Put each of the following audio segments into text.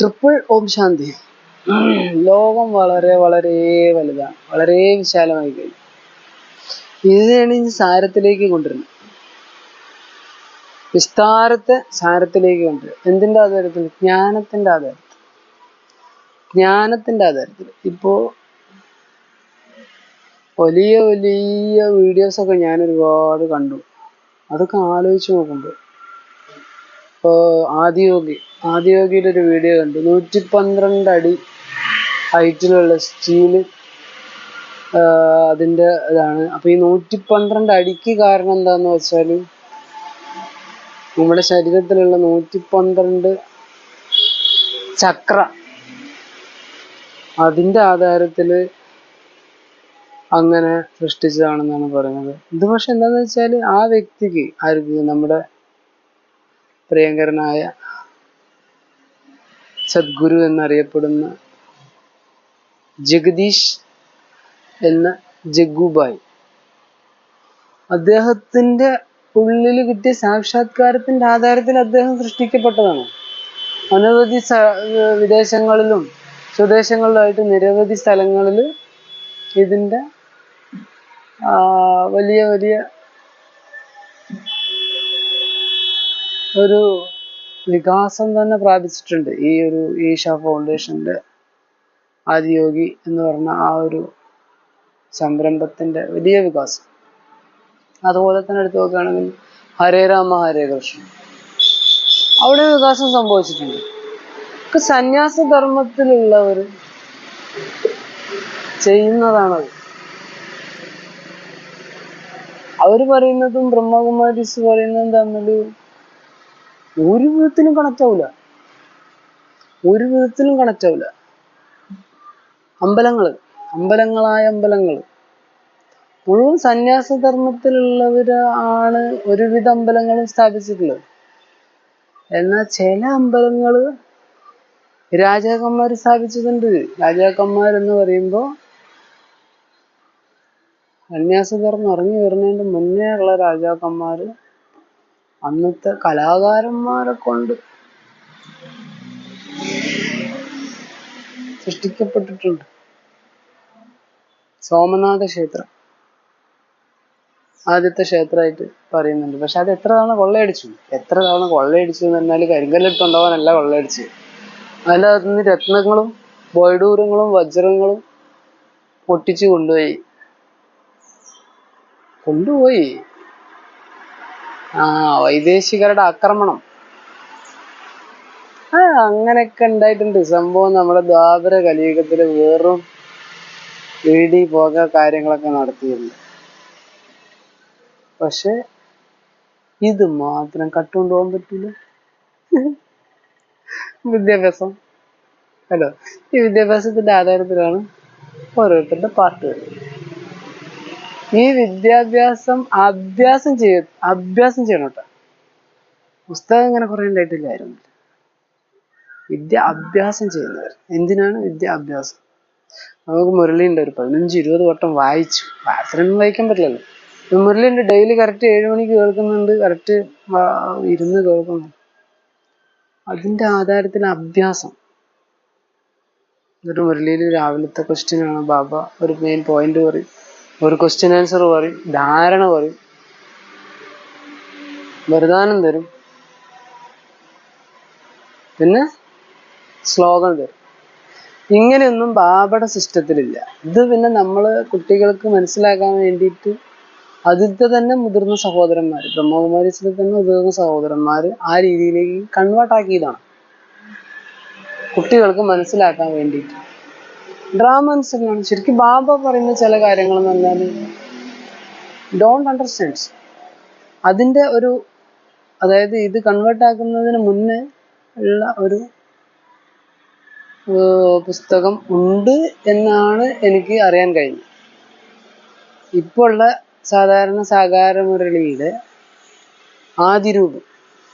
Triple Om Shanti ലോകം വളരെ വളരെ വലുതാണ്. വളരെ വിശാലമായി കഴിഞ്ഞു ഇതിനെയാണ് ഇനി സാരത്തിലേക്ക് കൊണ്ടുവരുന്നത്. വിസ്താരത്തെ സാരത്തിലേക്ക് കൊണ്ടുവരും എന്തിന്റെ ആധാരത്തിൽ? ജ്ഞാനത്തിന്റെ ആധാരത്തിൽ. ജ്ഞാനത്തിന്റെ ആധാരത്തിൽ. ഇപ്പോ വലിയ വലിയ വീഡിയോസൊക്കെ ഞാൻ ഒരുപാട് കണ്ടു. അതൊക്കെ ആലോചിച്ച് നോക്കുമ്പോൾ ഇപ്പോൾ ആദിയോഗി ആദിയോഗിയുടെ ഒരു വീഡിയോ കണ്ടു. നൂറ്റി പന്ത്രണ്ട് അടി ഹൈറ്റിലുള്ള സ്റ്റീൽ അതിന്റെ ഇതാണ്. അപ്പോൾ ഈ നൂറ്റി പന്ത്രണ്ട് അടിക്ക് കാരണം എന്താന്ന് വെച്ചാൽ നമ്മുടെ ശരീരത്തിലുള്ള നൂറ്റി പന്ത്രണ്ട് ചക്ര അതിന്റെ ആധാരത്തിൽ അങ്ങനെ സൃഷ്ടിച്ചതാണെന്നാണ് പറയുന്നത്. ഇത് പക്ഷെ എന്താന്ന് വെച്ചാൽ ആ വ്യക്തിക്ക് ആർക്ക് നമ്മുടെ പ്രിയങ്കരനായ സദ്ഗുരു എന്നറിയപ്പെടുന്ന ജഗദീഷ് എന്ന ജഗുബായ്. അദ്ദേഹത്തിന്റെ ഉള്ളിൽ കിട്ടിയ സാക്ഷാത്കാരത്തിന്റെ ആധാരത്തിൽ അദ്ദേഹം സൃഷ്ടിക്കപ്പെട്ടതാണ്. അനവധി വിദേശങ്ങളിലും സ്വദേശങ്ങളിലായിട്ട് നിരവധി സ്ഥലങ്ങളിൽ ഇതിന്റെ വലിയ വലിയ ഒരു വികാസം തന്നെ പ്രാപിച്ചിട്ടുണ്ട്. ഈ ഒരു ഈശ ഫൗണ്ടേഷന്റെ ആദിയോഗി എന്ന് പറഞ്ഞ ആ ഒരു സംരംഭത്തിന്റെ വലിയ വികാസം. അതുപോലെ തന്നെ എടുത്തു നോക്കുകയാണെങ്കിൽ ഹരേ രാമ ഹരേ കൃഷ്ണ. അവിടെ വികാസം സംഭവിച്ചിട്ടുണ്ട്. സന്യാസ ധർമ്മത്തിലുള്ളവർ ചെയ്യുന്നതാണത്. അവർ പറയുന്നതും ബ്രഹ്മകുമാരീസ് പറയുന്നതും തമ്മിൽ ഒരു വിധത്തിലും കണക്ട് ആവില്ല ഒരു വിധത്തിലും കണക്ട് ആവില്ല അമ്പലങ്ങൾ അമ്പലങ്ങളായ അമ്പലങ്ങൾ മുഴുവൻ സന്യാസ ധർമ്മത്തിലുള്ളവര് ആണ് ഒരുവിധ അമ്പലങ്ങളും സ്ഥാപിച്ചിട്ടുള്ളത്. എന്നാൽ ചില അമ്പലങ്ങൾ രാജാക്കന്മാർ സ്ഥാപിച്ചിട്ടുണ്ട്. രാജാക്കന്മാർ എന്ന് പറയുമ്പോൾ സന്യാസധർമ്മം ഇറങ്ങി വരുന്നതിന് മുന്നേ ഉള്ള രാജാക്കന്മാര് അന്നത്തെ കലാകാരന്മാരെ കൊണ്ട് സൃഷ്ടിക്കപ്പെട്ടിട്ടുണ്ട്. സോമനാഥ ക്ഷേത്രം. ആദ്യത്തെ ക്ഷേത്രമായിട്ട് പറയുന്നുണ്ട്. പക്ഷെ അത് എത്ര തവണ കൊള്ളയടിച്ചു? എത്ര തവണ കൊള്ളയടിച്ചു എന്ന് പറഞ്ഞാൽ കരിങ്കല്ലെടുത്തുണ്ടാവാനല്ല കൊള്ളയടിച്ച് അതിന്റെ അകത്ത് നിന്ന് രത്നങ്ങളും ബോയ്ഡൂരങ്ങളും വജ്രങ്ങളും പൊട്ടിച്ചു കൊണ്ടുപോയി. കൊണ്ടുപോയി. ആ വൈദേശികരുടെ ആക്രമണം. ആ അങ്ങനെയൊക്കെ ഉണ്ടായിട്ടുണ്ട്. സംഭവം നമ്മുടെ ദ്വാപര കലിയുഗത്തിൽ വെറും ഇടി പോക കാര്യങ്ങളൊക്കെ നടത്തിയിട്ടുണ്ട്. പക്ഷെ ഇത് മാത്രം കട്ടുകൊണ്ട് പോകാൻ പറ്റില്ല. വിദ്യാഭ്യാസം. ഹലോ ഈ വിദ്യാഭ്യാസത്തിന്റെ ആധാരത്തിലാണ് ഓരോരുത്തരുടെ പാർട്ടുകൾ ഈ വിദ്യാഭ്യാസം അഭ്യാസം ചെയ്യ അഭ്യാസം ചെയ്യണം കേട്ടോ. പുസ്തകം ഇങ്ങനെ കുറെ ഉണ്ടായിട്ടില്ലായിരുന്നു വിദ്യ അഭ്യാസം ചെയ്യുന്നവർ. എന്തിനാണ് വിദ്യ അഭ്യാസം? നമുക്ക് മുരളിയുണ്ട് ഒരു പതിനഞ്ച് ഇരുപത് വട്ടം വായിച്ചു. വായിച്ചിട്ടൊന്നും വായിക്കാൻ പറ്റില്ലല്ലോ. മുരളിയുണ്ട് ഡെയിലി കറക്റ്റ് ഏഴ് മണിക്ക് കേൾക്കുന്നുണ്ട് കറക്റ്റ് ഇരുന്ന് കേൾക്കുന്നുണ്ട്. അതിന്റെ ആധാരത്തിൽ അഭ്യാസം. എന്നിട്ട് മുരളിയിൽ രാവിലത്തെ ക്വസ്റ്റ്യൻ ആണ്. ബാബ ഒരു മെയിൻ പോയിന്റ് പറയും. ഒരു ക്വസ്റ്റ്യൻ ആൻസർ പറയും ധാരണ പറയും. വരദാനം തരും. പിന്നെ സ്ലോഗൻ തരും. ഇങ്ങനെയൊന്നും ബാബയുടെ സിസ്റ്റത്തിലില്ല. ഇത് പിന്നെ നമ്മൾ കുട്ടികൾക്ക് മനസ്സിലാക്കാൻ വേണ്ടിയിട്ട് അതിലത്തെ തന്നെ മുതിർന്ന സഹോദരന്മാർ ബ്രഹ്മകുമാരി തന്നെ മുതിർന്ന സഹോദരന്മാർ ആ രീതിയിലേക്ക് കൺവേർട്ട് ആക്കിയതാണ്. കുട്ടികൾക്ക് മനസ്സിലാക്കാൻ വേണ്ടിയിട്ട്. ഡ്രാമൻസ് ശരിക്കും ബാബ പറയുന്ന ചില കാര്യങ്ങൾ എന്ന് പറഞ്ഞാൽ ഡോണ്ട് അണ്ടർസ്റ്റാൻഡ്സ് അതിന്റെ ഒരു അതായത് ഇത് കൺവേർട്ട് ആക്കുന്നതിന് മുന്നേ ഉള്ള ഒരു പുസ്തകം ഉണ്ട് എന്നാണ് എനിക്ക് അറിയാൻ കഴിഞ്ഞത്. ഇപ്പോൾ ഉള്ള സാധാരണ സാകാര മുരളിയുടെ ആദ്യ രൂപം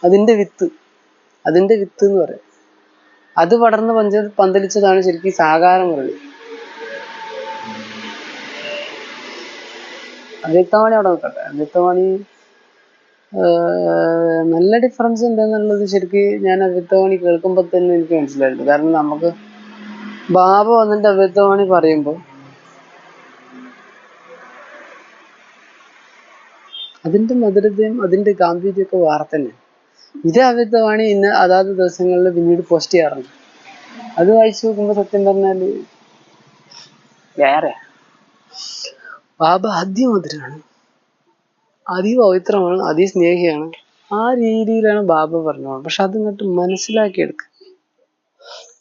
അതിന്റെ വിത്ത് അതിന്റെ വിത്ത് എന്ന് പറയും. അത് പടർന്ന് പഞ്ച പന്തലിച്ചതാണ് ശരിക്കും സാകാര മുരളി. അവ്യക്തവാണി അവിടെ നിൽക്കട്ടെ അവ്യക്തവാണി ആഹ് നല്ല ഡിഫറൻസ് ഉണ്ടെന്നുള്ളത് ശരിക്ക് ഞാൻ അവ്യക്തവാണി കേൾക്കുമ്പോൾ തന്നെ എനിക്ക് മനസ്സിലായിട്ടുണ്ട്. കാരണം നമുക്ക് ബാബ വന്നിട്ട് അവ്യക്തവാണി പറയുമ്പോൾ അതിന്റെ മധുരതയും അതിന്റെ ഗാംഭീര്യമൊക്കെ വേറെ തന്നെ. ഇത് അവ്യക്തവാണി ഇന്ന് അതാത് ദിവസങ്ങളിൽ പിന്നീട് പോസ്റ്റ് ചെയ്യാറുണ്ട്. അത് വായിച്ചു നോക്കുമ്പോൾ സത്യം പറഞ്ഞാൽ വേറെ. ബാബ അതിമധുരാണ്. അതിപവിത്രമാണ് അതിസ്നേഹിയാണ്. ആ രീതിയിലാണ് ബാബ പറഞ്ഞത് പക്ഷെ അത് ഇങ്ങോട്ട് മനസ്സിലാക്കിയെടുക്കുക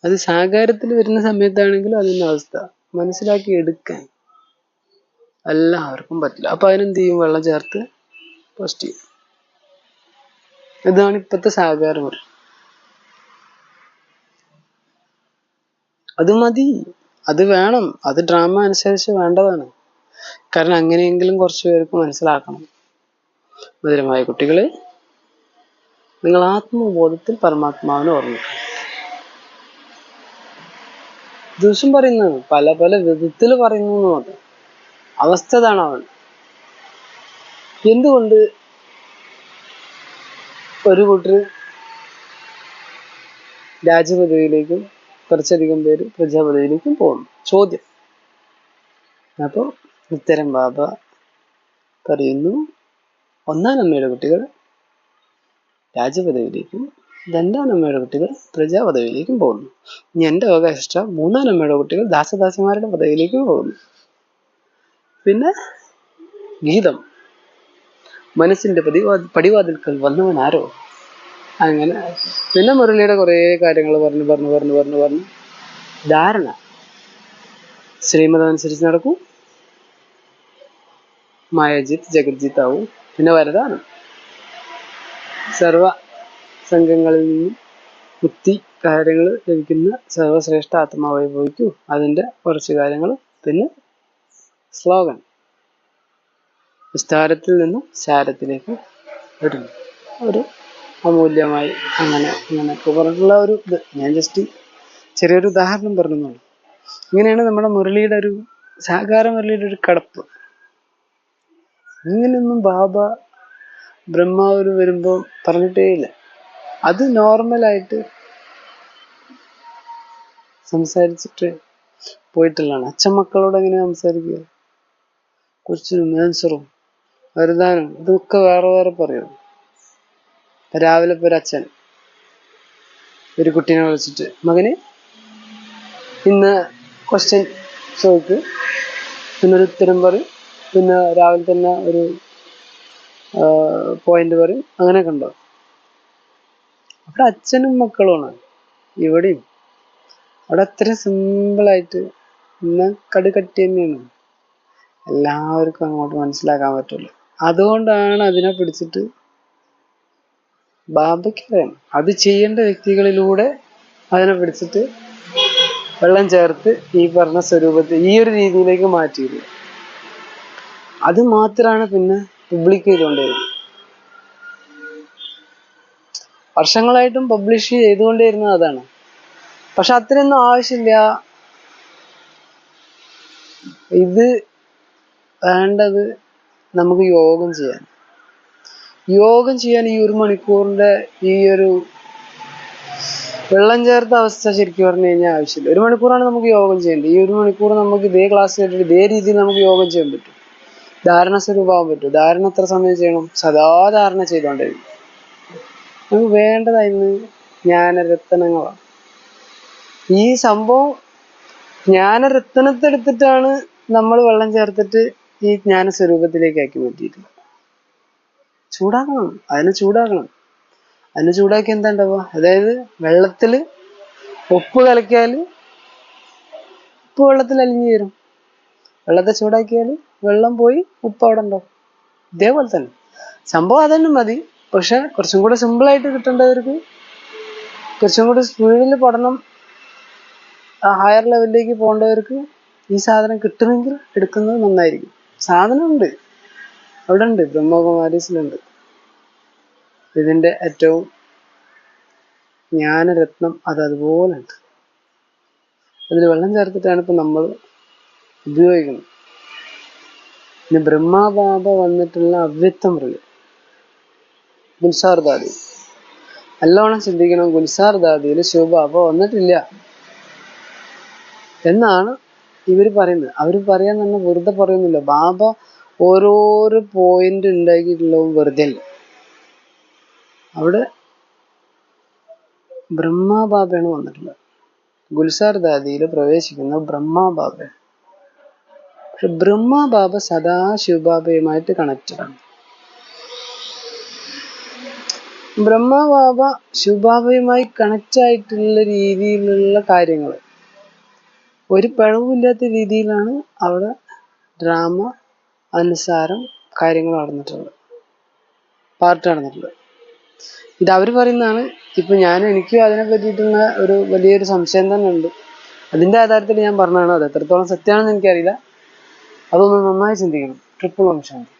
അത് സാകാരത്തിൽ വരുന്ന സമയത്താണെങ്കിലും അതിന്റെ അവസ്ഥ. മനസ്സിലാക്കി എടുക്കാൻ എല്ലാവർക്കും പറ്റില്ല. അപ്പൊ അതിനെന്ത് ചെയ്യും? വെള്ളം ചേർത്ത് പോസ്റ്റ് ചെയ്യും. ഇതാണ് ഇപ്പോഴത്തെ സാകാരം അത് മതി. അത് വേണം. അത് ഡ്രാമ അനുസരിച്ച് വേണ്ടതാണ്. കാരണം അങ്ങനെയെങ്കിലും കുറച്ച് പേർക്ക് മനസ്സിലാക്കണം. മധുരമായ കുട്ടികളെ നിങ്ങൾ ആത്മബോധത്തിൽ പരമാത്മാവിനെ ഓർമ്മിക്കണം. ദിവസം പറയുന്നത് പല പല വിധത്തിൽ പറയുന്നു അവസ്ഥ അതാണ് അവൻ. എന്തുകൊണ്ട് ഒരു കൂട്ടർ രാജപദവിയിലേക്കും കുറച്ചധികം പേര് പ്രജാപദവിയിലേക്കും പോകുന്നു? ചോദ്യം. അപ്പൊ ഉത്തരം ബാബ പറയുന്നു. ഒന്നാം അമ്മയുടെ കുട്ടികൾ രാജപദവിയിലേക്കും രണ്ടാം അമ്മയുടെ കുട്ടികൾ പ്രജാപദവിയിലേക്കും പോകുന്നു. ഇനി എന്റെ അവകാശ മൂന്നാം അമ്മയുടെ കുട്ടികൾ ദാസദാസിമാരുടെ പദവിയിലേക്കും പോകുന്നു. പിന്നെ ഗീതം. മനസ്സിന്റെ പതിവാ പടിവാതിൽക്കൽ വന്നവൻ ആരോ? അങ്ങനെ. പിന്നെ മുരളിയുടെ കുറേ കാര്യങ്ങൾ പറഞ്ഞു പറഞ്ഞു പറഞ്ഞു പറഞ്ഞു പറഞ്ഞു. ധാരണ. ശ്രീമതം അനുസരിച്ച് നടക്കൂ. മായജിത്ത് ജഗജിത്ത് ആവും. പിന്നെ വരദാനം. സർവ സംഘങ്ങളിൽ നിന്നും മുക്തി കാര്യങ്ങൾ ലഭിക്കുന്ന സർവശ്രേഷ്ഠ ആത്മാവായി ഭവിക്കൂ അതിന്റെ കുറച്ച് കാര്യങ്ങൾ പിന്നെ സ്ലോഗൻ വിസ്താരത്തിൽ നിന്നും ശാരത്തിലേക്ക് വരുന്നു. ഒരു അമൂല്യമായി അങ്ങനെ അങ്ങനെയൊക്കെ പറഞ്ഞിട്ടുള്ള ഒരു ഇത്. ഞാൻ ജസ്റ്റ് ചെറിയൊരു ഉദാഹരണം പറഞ്ഞു ഇങ്ങനെയാണ് നമ്മുടെ മുരളിയുടെ ഒരു സാകാര മുരളിയുടെ ഒരു കടപ്പ്. ഇങ്ങനെയൊന്നും ബാബ ബ്രഹ്മാവ് വരുമ്പോൾ പറഞ്ഞിട്ടേ ഇല്ല അത് നോർമലായിട്ട് സംസാരിച്ചിട്ട് പോയിട്ടുള്ളതാണ് അച്ഛൻ മക്കളോട് എങ്ങനെ സംസാരിക്കുക? കൊച്ചിനും ആൻസറും വരുതാനും ഇതൊക്കെ വേറെ വേറെ പറയും. രാവിലെ ഇപ്പൊ ഒരു അച്ഛൻ ഒരു കുട്ടീനെ വിളിച്ചിട്ട് മകന് ഇന്ന് ക്വസ്റ്റ്യൻ ചോദിക്ക് പിന്നെ ഉത്തരം പറയും. പിന്നെ രാവിലെ തന്നെ ഒരു പോയിന്റ് പറയും. അങ്ങനെയൊക്കെ ഉണ്ടോ? അവിടെ അച്ഛനും മക്കളുമാണ് ഇവിടെയും. അവിടെ അത്ര സിമ്പിളായിട്ട് ഇന്ന് കടുകട്ടി തന്നെയാണ്. എല്ലാവർക്കും അങ്ങോട്ട് മനസ്സിലാക്കാൻ പറ്റുള്ളൂ. അതുകൊണ്ടാണ് അതിനെ പിടിച്ചിട്ട് ബാബയ്ക്കറിയാം അത് ചെയ്യേണ്ട വ്യക്തികളിലൂടെ അതിനെ പിടിച്ചിട്ട് വെള്ളം ചേർത്ത് ഈ പറഞ്ഞ സ്വരൂപത്തെ ഈ ഒരു രീതിയിലേക്ക് മാറ്റിയത് അത് മാത്രമാണ് പിന്നെ പബ്ലിക് ചെയ്തുകൊണ്ടിരുന്നത്. വർഷങ്ങളായിട്ടും പബ്ലിഷ് ചെയ്തുകൊണ്ടിരുന്നത് അതാണ്. പക്ഷെ അത്രയൊന്നും ആവശ്യമില്ല. ഇത് വേണ്ടത് നമുക്ക് യോഗം ചെയ്യാൻ. യോഗം ചെയ്യാൻ ഈ ഒരു മണിക്കൂറിന്റെ ഈ ഒരു വെള്ളം ചേർത്ത അവസ്ഥ ശരിക്കും പറഞ്ഞു കഴിഞ്ഞാൽ ആവശ്യമില്ല. ഒരു മണിക്കൂറാണ് നമുക്ക് യോഗം ചെയ്യേണ്ടത്. ഈ ഒരു മണിക്കൂർ നമുക്ക് ഇതേ ക്ലാസ് കേട്ടിട്ട് ഇതേ രീതിയിൽ നമുക്ക് യോഗം ചെയ്യാൻ പറ്റും. ധാരണ സ്വരൂപമാകാൻ പറ്റും. ധാരണ എത്ര സമയം ചെയ്യണം? സദാ ധാരണ ചെയ്തോണ്ടിരിക്കും. നമുക്ക് വേണ്ടതായിരുന്നു ജ്ഞാനരത്നങ്ങളാണ് ഈ സംഭവം ജ്ഞാനരത്നത്തെടുത്തിട്ടാണ് നമ്മൾ വെള്ളം ചേർത്തിട്ട് ഈ ജ്ഞാന സ്വരൂപത്തിലേക്ക് ആക്കി മാറ്റിയിട്ടുള്ളത് ചൂടാക്കണം. അതിനെ ചൂടാക്കണം. അതിനെ ചൂടാക്കി എന്താ ഉണ്ടാവുക? അതായത് വെള്ളത്തിൽ ഉപ്പ് കലക്കിയാൽ ഉപ്പ് വെള്ളത്തിൽ അലിഞ്ഞു ചേരും വെള്ളത്തെ ചൂടാക്കിയാൽ വെള്ളം പോയി ഉപ്പ് അവിടെ ഉണ്ടാവും ഇതേപോലെ തന്നെ. സംഭവം അതന്നെ മതി. പക്ഷെ കുറച്ചും കൂടെ സിമ്പിൾ ആയിട്ട് കിട്ടേണ്ടവർക്ക് കുറച്ചും കൂടി സ്പീഡിൽ പഠനം ഹയർ ലെവലിലേക്ക് പോകേണ്ടവർക്ക് ഈ സാധനം കിട്ടുമെങ്കിൽ എടുക്കുന്നത് നന്നായിരിക്കും. സാധനമുണ്ട്. അവിടെ ഉണ്ട്. ബ്രഹ്മകുമാരീസിലുണ്ട്. ഇതിന്റെ ഏറ്റവും ജ്ഞാനരത്നം അത് അതുപോലെ ഉണ്ട് അതിൽ വെള്ളം ചേർത്തിട്ടാണ് ഇപ്പൊ നമ്മൾ ഉപയോഗിക്കുന്നത്. പിന്നെ ബ്രഹ്മാബാബ വന്നിട്ടുള്ള അവ്യക്തം മൃഗം ഗുൽസാർദാദി. നല്ലോണം ചിന്തിക്കണം. ഗുൽസാർ ദാദിയിൽ ശിവബാബ വന്നിട്ടില്ല. എന്നാണ് ഇവർ പറയുന്നത്. അവർ പറയാൻ തന്നെ വെറുതെ പറയുന്നില്ല. ബാബ ഓരോരോ പോയിന്റ് ഉണ്ടാക്കിയിട്ടുള്ളതും വെറുതെ അല്ല. അവിടെ ബ്രഹ്മബാബയാണ് വന്നിട്ടുള്ളത്. ഗുൽസാർ ദാദിയിൽ പ്രവേശിക്കുന്ന ബ്രഹ്മബാബയാണ്. ബാബ പക്ഷെ ബ്രഹ്മ ബാബ സദാ ശിവബാബയുമായിട്ട് കണക്റ്റഡ് ആണ്. ബ്രഹ്മ ബാബ ശിവബാബയുമായി കണക്റ്റ് ആയിട്ടുള്ള രീതിയിലുള്ള കാര്യങ്ങൾ. ഒരു പിഴവുമില്ലാത്ത രീതിയിലാണ് അവിടെ ഡ്രാമ അനുസാരം കാര്യങ്ങൾ നടന്നിട്ടുള്ളത്. പാർട്ട് നടന്നിട്ടുള്ളത്. ഇത് അവർ പറയുന്നതാണ് ഇപ്പൊ ഞാൻ എനിക്ക് അതിനെ പറ്റിയിട്ടുള്ള ഒരു വലിയൊരു സംശയം തന്നെ ഉണ്ട് അതിന്റെ ആധാരത്തിൽ ഞാൻ പറഞ്ഞതാണ് അത്. എത്രത്തോളം സത്യമാണെന്ന് എനിക്കറിയില്ല. അതൊന്ന് നന്നായി ചിന്തിക്കണം. ട്രിപ്പിൾ ഓം ശാന്തി